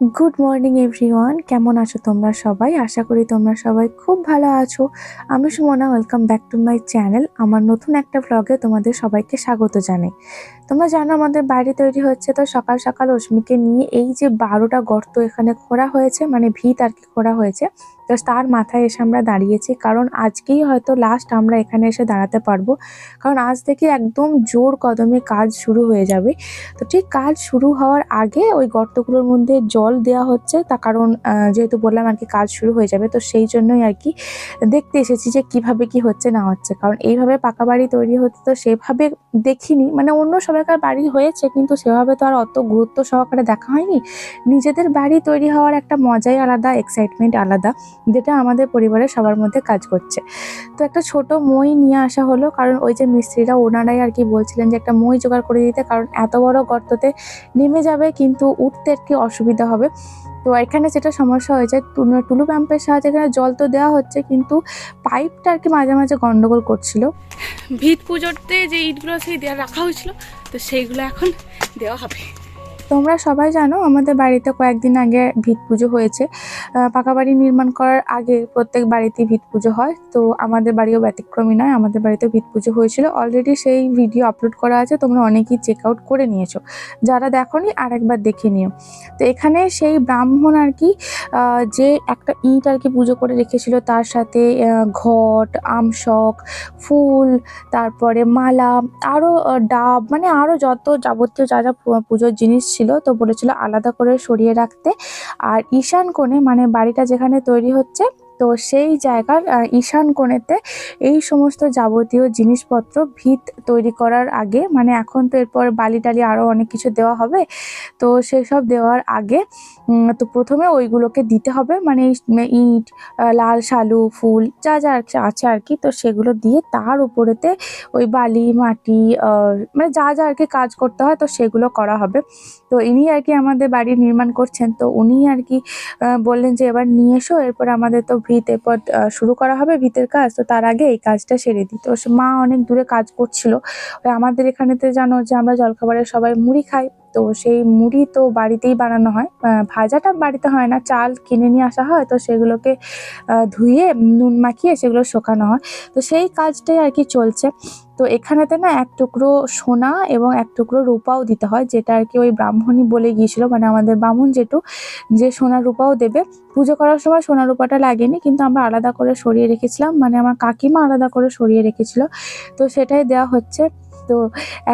Good morning everyone কেমন আছো তোমরা সবাই? আশা করি তোমরা সবাই খুব ভালো আছো। আমি Sumana welcome back to my channel আমার নতুন একটা ব্লগে তোমাদের সবাইকে স্বাগত জানাই। তোমরা জানো আমাদের বাড়ি তৈরি হচ্ছে তো সকাল সকাল অশ্মিকে নিয়ে এই যে বারোটা গর্ত এখানে খোঁড়া হয়েছে মানে ভিত আর কি খোঁড়া হয়েছে। তো তার মাথায় এসে আমরা দাঁড়িয়েছি। কারণ আজকেই হয়তো লাস্ট আমরা এখানে এসে দাঁড়াতে পারব। কারণ আজ থেকে একদম জোর কদমে কাজ শুরু হয়ে যাবে। তো ঠিক কাজ শুরু হওয়ার আগে ওই গর্তগুলোর মধ্যে জল দেওয়া হচ্ছে। তা কারণ যেহেতু বললাম আর কি কাজ শুরু হয়ে যাবে, তো সেই জন্যই আর কি দেখতে এসেছি যে কীভাবে কি হচ্ছে না হচ্ছে। কারণ এইভাবে পাকা বাড়ি তৈরি হতে তো সেভাবে দেখিনি। মানে অন্য সবাইকার বাড়ি হয়েছে, কিন্তু সেভাবে তো আর অত গুরুত্ব সহকারে দেখা হয়নি। নিজেদের বাড়ি তৈরি হওয়ার একটা মজাই আলাদা এক্সাইটমেন্ট আলাদা। যেটা আমাদের পরিবারের সবার মধ্যে কাজ করছে। তো একটা ছোট মই নিয়ে আসা হলো, কারণ ওই যে মিস্ত্রিরা ওনারাই আর কি বলছিলেন যে একটা মই জোগাড় করে দিতে, কারণ এত বড় গর্ততে নেমে যাবে কিন্তু উঠতে আর কি অসুবিধা হবে। তো এখানে যেটা সমস্যা হয়েছে টুলু- পাম্পের সাহায্যে এখানে জল তো দেওয়া হচ্ছে, কিন্তু পাইপটা আর কি মাঝে মাঝে গন্ডগোল করছিল। ভিত পুজোতে যে ইটগুলো সেই দেওয়া রাখা হয়েছিল, তো সেইগুলো এখন দেওয়া হবে। তোমরা সবাই জানো, আমাদের বাড়িতে কয়েকদিন আগে ভিত পুজো হয়েছে। পাকা বাড়ি নির্মাণ করার আগে প্রত্যেক বাড়িতেই ভিত পুজো হয়। তো আমাদের বাড়িও ব্যতিক্রমী নয়, আমাদের বাড়িতেও ভিত পুজো হয়েছিল। অলরেডি সেই ভিডিও আপলোড করা আছে, তোমরা অনেকেই চেক আউট করে নিয়েছো। যারা দেখোনি আর একবার দেখে নিও। তো এখানে সেই ব্রাহ্মণ আর কি যে একটা ইট আর কি পুজো করে রেখেছিল, তার সাথে ঘট, আমশক, ফুল, তারপরে মালা আরও ডাব মানে আরও যত যাবতীয় যা যা পুজোর জিনিস ছিল তো বলেছিল আলাদা করে সরিয়ে রাখতে। আর ঈশান কোণে মানে বাড়িটা যেখানে তৈরি হচ্ছে তো সেই জায়গার ঈশান কোণেতে এই সমস্ত যাবতীয় জিনিসপত্র ভিত তৈরি করার আগে মানে এখন তো এরপর বালি টালি আরও অনেক কিছু দেওয়া হবে, তো সেসব দেওয়ার আগে তো প্রথমে ওইগুলোকে দিতে হবে মানে ইট লাল শালু, ফুল, যা যা আছে আর কি, তো সেগুলো দিয়ে তার উপরেতে ওই বালি, মাটি মানে যা যা আর কি কাজ করতে হয়, তো সেগুলো করা হবে। তো ইনি আর কি আমাদের বাড়ি নির্মাণ করছেন, তো উনি আর কি বললেন যে এবার নিয়ে এসো, এরপর আমাদের তো ভিত পর শুরু করা হবে ভিতের কাজ, তো তার আগে এই কাজটা সেরে দিত মা অনেক দূরে কাজ করছিল। আমাদের এখানেতে জানো যে আমরা জলখাবারে সবাই মুড়ি খাই। তো সেই মুড়ি তো বাড়িতেই বানানো হয়। ভাজাটা বাড়িতে হয় না, চাল কিনে নিয়ে আসা হয়, তো সেগুলোকে ধুয়ে, নুন মাখিয়ে সেগুলো শোকানো হয়। তো সেই কাজটাই আর কি চলছে। তো এখানেতে না এক টুকরো সোনা এবং এক টুকরো রূপাও দিতে হয়, যেটা আর কি ওই ব্রাহ্মণই বলে গিয়েছিল মানে আমাদের ব্রাহ্মণ যেটু, যে সোনা রূপাও দেবে। পুজো করার সময় সোনা রূপাটা লাগেনি, কিন্তু আমরা আলাদা করে সরিয়ে রেখেছিলাম মানে আমার কাকিমা আলাদা করে সরিয়ে রেখেছিল। তো সেটাই দেওয়া হচ্ছে। তো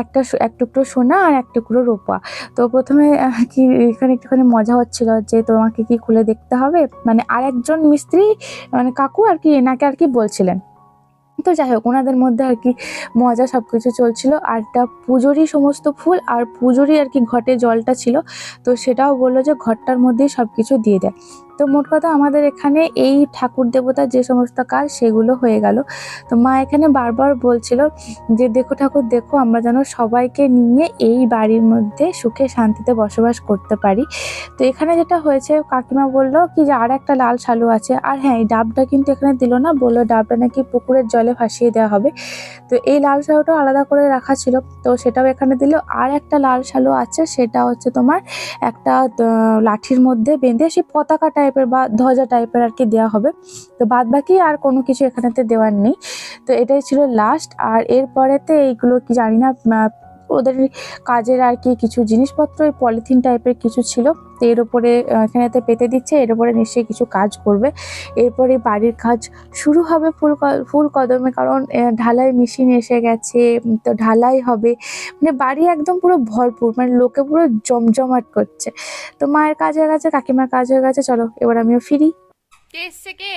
একটা এক টুকরো সোনা আর এক টুকরো রূপা। তো প্রথমে কি, এখানে একটুখানি মজা হচ্ছিল যে তোমাকে কি খুলে দেখতে হবে? মানে আরেকজন মিস্ত্রি মানে কাকু আর কি, এনাকে আর কি বলছিলেন। তো যাই হোক, ওনাদের মধ্যে আর কি মজা সব কিছু চলছিল। আর একটা পুজোরই সমস্ত ফুল আর পুজোরই আর কি ঘটে জলটা ছিল। তো সেটাও বলল যে ঘরটার মধ্যেই সব কিছু দিয়ে দেয়। তো মোট কথা আমাদের এখানে এই ঠাকুর দেবতার যে সমস্ত কাজ সেগুলো হয়ে গেল। তো মা এখানে বারবার বলছিল যে, দেখো ঠাকুর, দেখো আমরা যেন সবাইকে নিয়ে এই বাড়ির মধ্যে সুখে শান্তিতে বসবাস করতে পারি। তো এখানে যেটা হয়েছে, কাকিমা বলল কি যে, আর একটা লাল শালু আছে। আর হ্যাঁ এই ডাবটা কিন্তু এখানে দিল না, বলল ডাবটা নাকি পুকুরের জলে ভাসিয়ে দেওয়া হবে। তো এই লাল শালুটা আলাদা করে রাখা ছিল, তো সেটাও এখানে দিল। আর একটা লাল শালু আছে, সেটা হচ্ছে তোমার একটা লাঠির মধ্যে বেঁধে সেই পতাকা টাইপের বা ধ্বজা টাইপের আর কি দেওয়া হবে। তো বাদ বাকি আর কোনো কিছু এখানেতে দেওয়ার নেই। তো এটাই ছিল লাস্ট আর এরপরেতে এইগুলো কি জানি না ওদের কাজের আর কি কিছু জিনিসপত্র ওই পলিথিন টাইপের কিছু ছিল। তো এর উপরে এখানেতে পেতে দিচ্ছে, এর উপরে নিশ্চয়ই কিছু কাজ করবে। এরপরে বাড়ির কাজ শুরু হবে ফুল ফুল কদমে, কারণ ঢালাই মেশিন এসে গেছে তো ঢালাই হবে। মানে বাড়ি একদম পুরো ভরপুর মানে লোকে পুরো জমজমাট করছে। তো মায়ের কাজ হয়ে গেছে, কাকিমার কাজ হয়ে গেছে, চলো, এবার আমিও ফিরি। কে এসছে কে?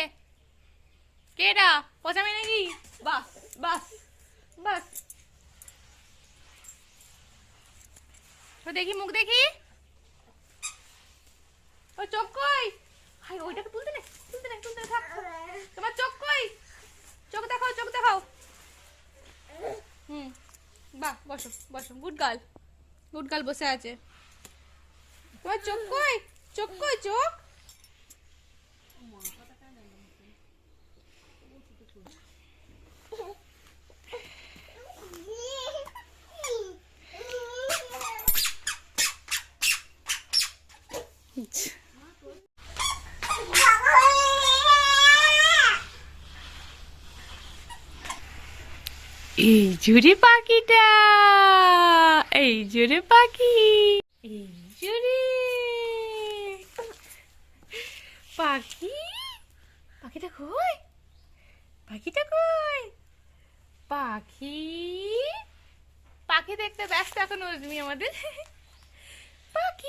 কেডা? পচামি নাকি? তো দেখি, মুখ দেখি ও চোখ কই হাই ওইটাকে তুলতে নে তুলতে নে তুলতে নে, থাক তোমার চোখ কই চোখ দেখাও চোখ দেখাও হুম বাহ বসো গুড গার্ল। গুড গার্ল বসে আছে। তোমার চোখ কই? চোখ কই চোখ? এই জুড়ে পাখিটা! এই জুড়ে পাখি! এই জুড়ে! পাখি? পাখিটা কই? পাখিটা কই? পাখি? পাখি দেখতে ব্যস্ত এখন তুমি আমাদের। পাখি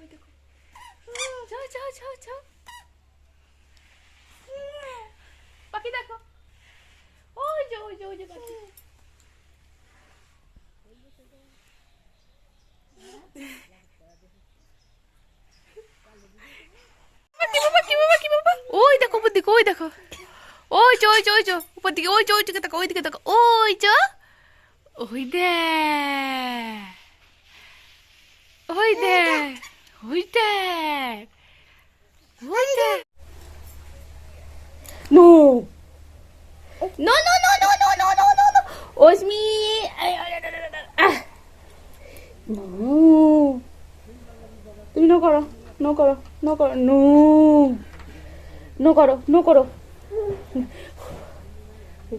超えてこい。超超超超。バケだこ。おお超超超バケ。おいちょおいちょおいちょおいちょおいちょおいちょおいちょおいちょおいでーおいでー ওই দে ওই দে No. No, no, no, no, no, no, no, no, no. Ay, ay, ay, ay. No. তুমি নো করো নো করো নো করো নো নো করো নো করো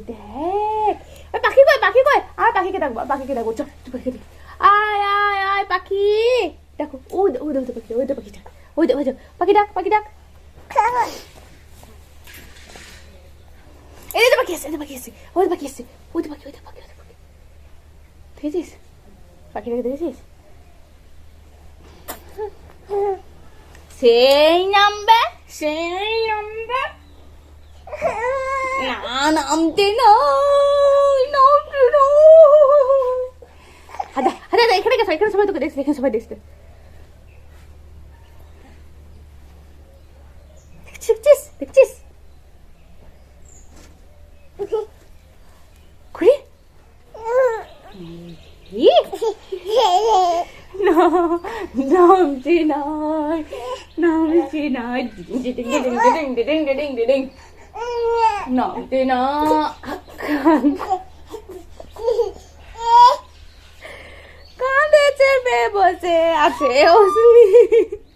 দেখ ওই পাখি কই পাখি কই আর পাখিকে ডাকবো পাখিকে ডাকবো চল পাখিকে আয় আয় আয় পাখি Udah, udah pakai, udah pakai dah. Udah, udah. Pakai dah, pakai dah. Eh, dah pakai, ini dah pakai. Udah pakai, udah pakai, udah pakai, udah pakai. oh, is. Pakai lagi this is. Senyum be, senyum be. Nana amti no, no no. Ada, ada, ada. Ikan ikan, ikan sampai tu kedai, ikan sampai dekat. 백치스 백치스 그래? 이? No, nam chi nói Nam chi nói Đinh đinh đinh đinh đinh đinh đinh đinh Nam chi nói Con đi chơi bê bờ xe à thế ô xin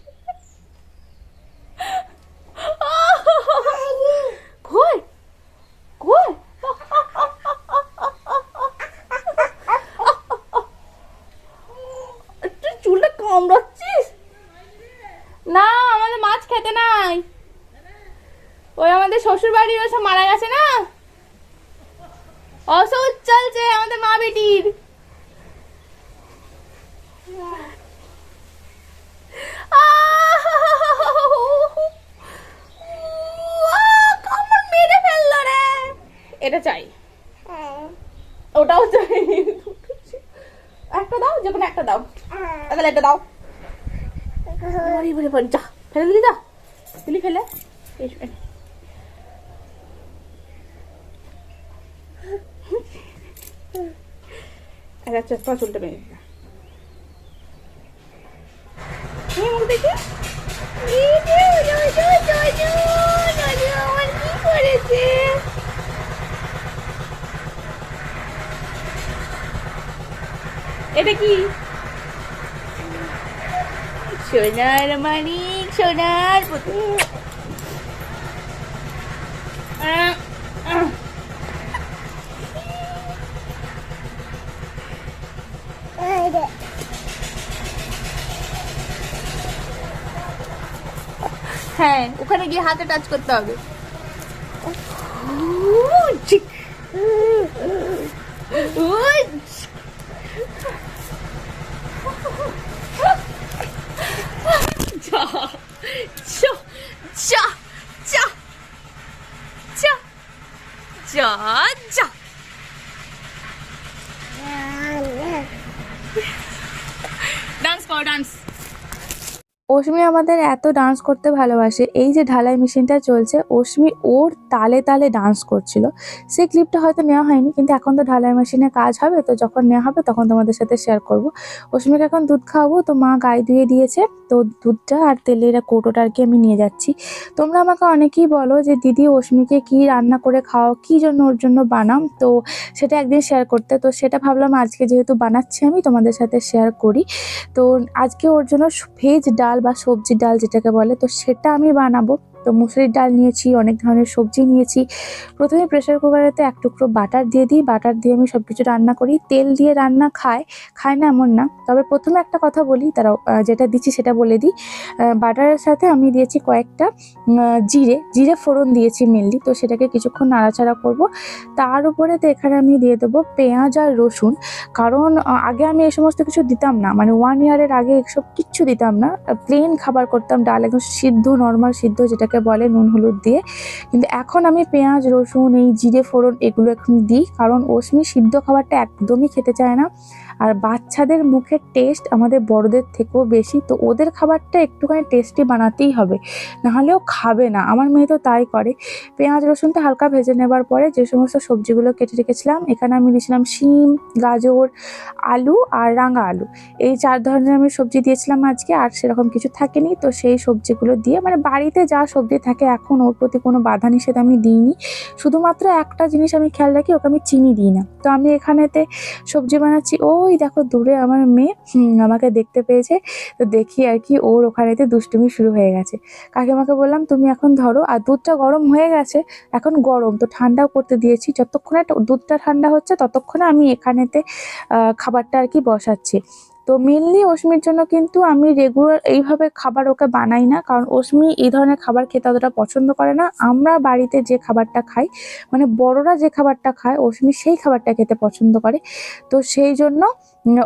শ্বশুর বাড়ির ওসব মারা গেছে না? অসৌচ চলছে আমাদের মা বেটির। এটা চাই। ওটাও চাই। একটা দাও যে কোনো একটা দাও। তাহলে একটা দাও। আরে বলে যা। ফেলে দিলি যা দিলি ফেলে? যাচ্ছে চুলটা বেঁধে এটা কি? সোনার মানিক সোনার পুতুল। হ্যাঁ ওখানে গিয়ে হাতে টাচ করতে হবে ডান্স পাও ডান্স অশ্মি আমাদের এত ডান্স করতে ভালোবাসে। এই যে ঢালাই মেশিনটা চলছে অশ্মি ওর তালে তালে ডান্স করছিল। সেই ক্লিপটা হয়তো নেওয়া হয়নি, কিন্তু এখন তো ঢালাই মেশিনে কাজ হবে, তো যখন নেওয়া হবে তখন তোমাদের সাথে শেয়ার করব। অশ্মিকে এখন দুধ খাওয়াবো, তো মা গায়ে ধুয়ে দিয়েছে, তো দুধটা আর তেলের কৌটোটা আর কি আমি নিয়ে যাচ্ছি। তোমরা আমাকে অনেকেই বলো যে, দিদি অশ্মিকে কি রান্না করে খাও কি জন্য ওর জন্য বানাম তো সেটা একদিন শেয়ার করতে। তো সেটা ভাবলাম আজকে যেহেতু বানাচ্ছি আমি, তোমাদের সাথে শেয়ার করি। তো আজকে ওর জন্য ভেজ ডাল বা সবজি ডাল যেটাকে বলে তো সেটা আমি বানাবো। তো মুসুরির ডাল নিয়েছি, অনেক ধরনের সবজি নিয়েছি। প্রথমে প্রেশার কুকারেতে এক টুকরো বাটার দিয়ে দিই বাটার দিয়ে আমি সব কিছু রান্না করি। তেল দিয়ে রান্না খায় খায় না এমন না। তবে প্রথমে একটা কথা বলি, তারা যেটা দিচ্ছি সেটা বলে দিই। বাটারের সাথে আমি দিয়েছি কয়েকটা জিরে জিরে ফোড়ন দিয়েছি মেনলি তো সেটাকে কিছুক্ষণ নাড়াচাড়া করব। তার উপরে তো এখানে আমি দিয়ে দেবো পেঁয়াজ আর রসুন। কারণ আগে আমি এই সমস্ত কিছু দিতাম না। মানে ওয়ান ইয়ারের আগে এসব কিচ্ছু দিতাম না। প্লেন খাবার করতাম, ডাল একদম সিদ্ধ নর্মাল সিদ্ধ, যেটাকে বলে নুন, হলুদ দিয়ে। কিন্তু এখন আমি পেঁয়াজ, রসুন, এই জিরে, ফোড়ন এগুলো এখন দিই, কারণ ওসমি সিদ্ধ খাবারটা একদমই খেতে চায় না। আর বাচ্চাদের মুখের টেস্ট আমাদের বড়দের থেকেও বেশি, তো ওদের খাবারটা একটুখানি টেস্টি বানাতেই হবে। নাহলেও খাবে না। আমার মেয়ে তো তাই করে। পেঁয়াজ রসুনটা হালকা ভেজে নেবার পরে যে সমস্ত সবজিগুলো কেটে রেখেছিলাম, এখানে আমি দিয়েছিলাম শিম, গাজর, আলু আর রাঙা আলু। এই চার ধরনের আমি সবজি দিয়েছিলাম আজকে, আর সেরকম কিছু থাকেনি। তো সেই সবজিগুলো দিয়ে মানে বাড়িতে যা সবজি থাকে, এখন ওর প্রতি কোনো বাধা নিষেধ আমি দিইনি। শুধুমাত্র একটা জিনিস আমি খেয়াল রাখি, ওকে আমি চিনি দিই না। তো আমি এখানেতে সবজি বানাচ্ছি। ওই দেখো দূরে আমার মেয়ে আমাকে দেখতে পেয়েছে। তো দেখি আর কি ওর ওখানেতে দুষ্টুমি শুরু হয়ে গেছে। কাকিমাকে বললাম, তুমি এখন ধরো, আর দুধটা গরম হয়ে গেছে, এখন গরম। তো ঠান্ডাও করতে দিয়েছি, যতক্ষণে দুধটা ঠান্ডা হচ্ছে, ততক্ষণে আমি এখানেতে খাবারটা আর কি বসাচ্ছি। তো মেনলি অশ্মির জন্য কিন্তু আমি রেগুলার এইভাবে খাবার ওকে বানাই না, কারণ অশ্মি এই ধরনের খাবার খেতে অতটা পছন্দ করে না। আমরা বাড়িতে যে খাবারটা খাই মানে বড়রা যে খাবারটা খায়, অশ্মি সেই খাবারটা খেতে পছন্দ করে। তো সেই জন্য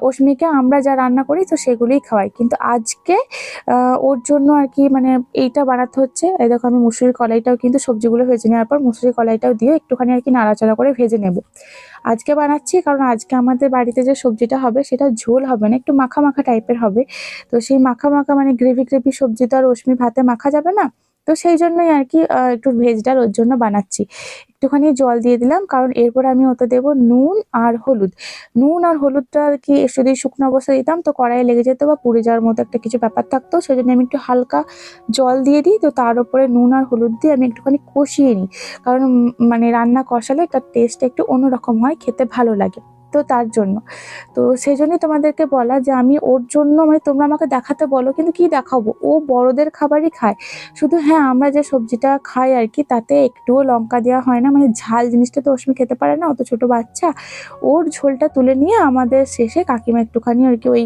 অশ্মিকে আমরা যা রান্না করি তো সেগুলোই খাওয়াই। কিন্তু আজকে ওর জন্য আর কি মানে এইটা বানাতে হচ্ছে। এই দেখো আমি মুসুরির কলাইটাও কিন্তু সবজিগুলো ভেজে নেওয়ার পর মুসুরির কলাইটাও দিয়ে একটুখানি আর কি নাড়াচাড়া করে ভেজে নেব। আজকে বানাচ্ছি কারণ আজকে আমাদের বাড়িতে যে সবজিটা হবে সেটা ঝোল হবে না, একটু মাখা মাখা টাইপের হবে। তো সেই মাখা মাখা মানে গ্রেভি গ্রেভি সবজি তো আর রশ্মি ভাতে মাখা যাবে না। তো সেই জন্যই আর কি একটু ভেজ ডাল ওর জন্য বানাচ্ছি। একটুখানি জল দিয়ে দিলাম, কারণ এরপর আমি ওতে দেবো নুন আর হলুদ। নুন আর হলুদটা আর কি যদি শুকনো অবস্থা দিতাম তো কড়াইয়ে লেগে যেত বা পুড়ে যাওয়ার মতো একটা কিছু ব্যাপার থাকতো সেই জন্য আমি একটু হালকা জল দিয়ে দিই। তো তার উপরে নুন আর হলুদ দিয়ে আমি একটুখানি কষিয়ে নিই। কারণ মানে রান্না কষালে তার টেস্ট একটু অন্যরকম হয়, খেতে ভালো লাগে। তো তার জন্য। তো সেই জন্যই তোমাদেরকে বলা যে আমি ওর জন্য মানে তোমরা আমাকে দেখাতে বলো, কিন্তু কি দেখাবো? ও বড়দের খাবারই খায়। শুধু হ্যাঁ আমরা যে সবজিটা খাই আর কি, তাতে একটুও লঙ্কা দেওয়া হয় না। মানে ঝাল জিনিসটা তো অশ্মি খেতে পারে না, অত ছোট বাচ্চা। ওর ঝোলটা তুলে নিয়ে আমাদের শেষে কাকিমা একটুখানি আর কি ওই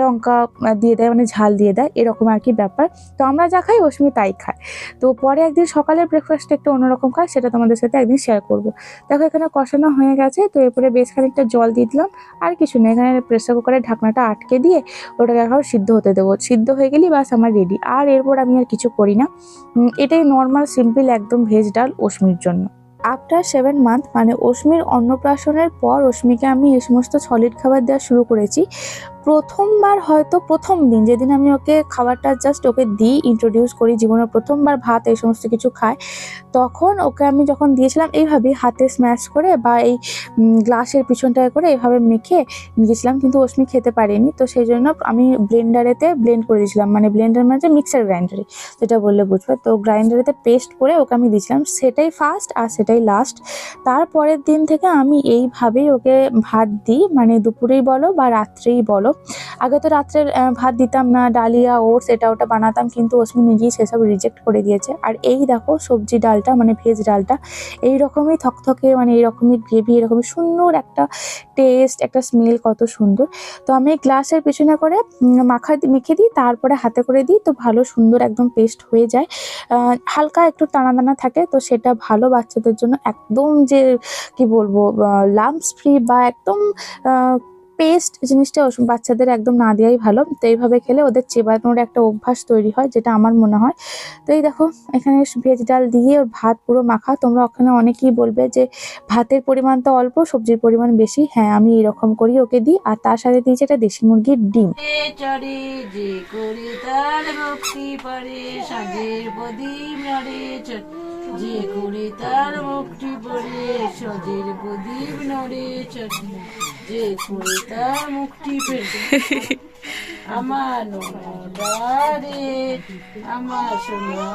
লঙ্কা দিয়ে দেয় মানে ঝাল দিয়ে দেয়, এরকম আর কি ব্যাপার। তো আমরা যা খাই অশ্মি তাই খায়। তো পরে একদিন সকালের ব্রেকফাস্ট একটু অন্যরকম খায়, সেটা তোমাদের সাথে একদিন শেয়ার করব। দেখো এখানে কষানো হয়ে গেছে, তো এরপরে বেশ খানিকটা জল দিয়ে দিলাম। আর কিছু না এখানে প্রেসার কুকারের ঢাকনাটা আটকে দিয়ে ওটাকে এখন সিদ্ধ হতে দেবো। সিদ্ধ হয়ে গেলেই বাস আমার রেডি আর এরপর আমি আর কিছু করি না। এটাই নর্মাল সিম্পল একদম ভেজ ডাল অশ্মির জন্য। আফটার সেভেন মান্থ মানে অশ্মির অন্নপ্রাশনের পর অশ্মিকে আমি এই সমস্ত সলিড খাবার দেওয়া শুরু করেছি। প্রথমবার হয়তো প্রথম দিন, যেদিন আমি ওকে খাবারটা জাস্ট ওকে দিই ইন্ট্রোডিউস করি, জীবনের প্রথমবার ভাত, এই সমস্ত কিছু খায় তখন ওকে আমি যখন দিয়েছিলাম এইভাবেই হাতে স্ম্যাশ করে বা এই গ্লাসের পিছনটায় করে এভাবে মেখে দিয়েছিলাম, কিন্তু অশ্মি খেতে পারেনি। তো সেই জন্য আমি ব্লেন্ডারেতে ব্লেন্ড করে দিয়েছিলাম মানে ব্লেন্ডার মানে মিক্সার গ্রাইন্ডারে যেটা বললে বুঝবে। তো গ্রাইন্ডারেতে পেস্ট করে ওকে আমি দিয়েছিলাম, সেটাই ফার্স্ট আর সেটাই লাস্ট তারপরের দিন থেকে আমি এইভাবেই ওকে ভাত দিই মানে দুপুরেই বলো বা রাত্রেই বলো আগে তো রাত্রে ভাত দিতাম না, ডালিয়া, ওটস, এটা ওটা বানাতাম, কিন্তু অশ্মি নিজেই সেসব রিজেক্ট করে দিয়েছে। আর এই দেখো, সবজি ডালটা মানে ভেজ ডালটা এই রকমই থকথকে মানে এইরকমই গ্রেভি এরকমই সুন্দর একটা টেস্ট একটা স্মেল কত সুন্দর। তো আমি গ্লাসের পিছনে করে মাখা মেখে দিই, তারপরে হাতে করে দিই, তো ভালো সুন্দর একদম পেস্ট হয়ে যায়। হালকা একটু টানা টানা থাকে, তো সেটা ভালো বাচ্চাদের জন্য একদম যে, কি বলব লাম্পস ফ্রি বা একদম পেস্ট জিনিসটা বাচ্চাদের একদম না দেওয়াই ভালো। তো এইভাবে খেলে ওদের চেবানোর একটা অভ্যাস তৈরি হয়, যেটা আমার মনে হয়। তো এই দেখো, এখানে ভেজ ডাল দিয়ে ওর ভাত পুরো মাখা। তোমরা ওখানে অনেকেই বলবে যে, ভাতের পরিমাণ তো অল্প, সবজির পরিমাণ বেশি। হ্যাঁ আমি এরকম করি ওকে দিই। আর তার সাথে দিয়েছি একটা দেশি মুরগির ডিম। তার যে করে মুক্তি পেড়ে আমার নরে আমার সোনা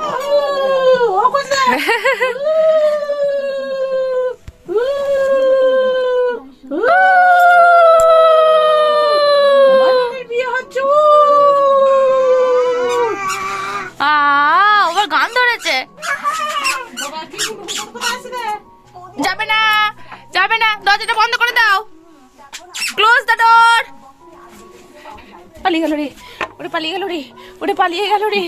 পালিয়ে গেল রে।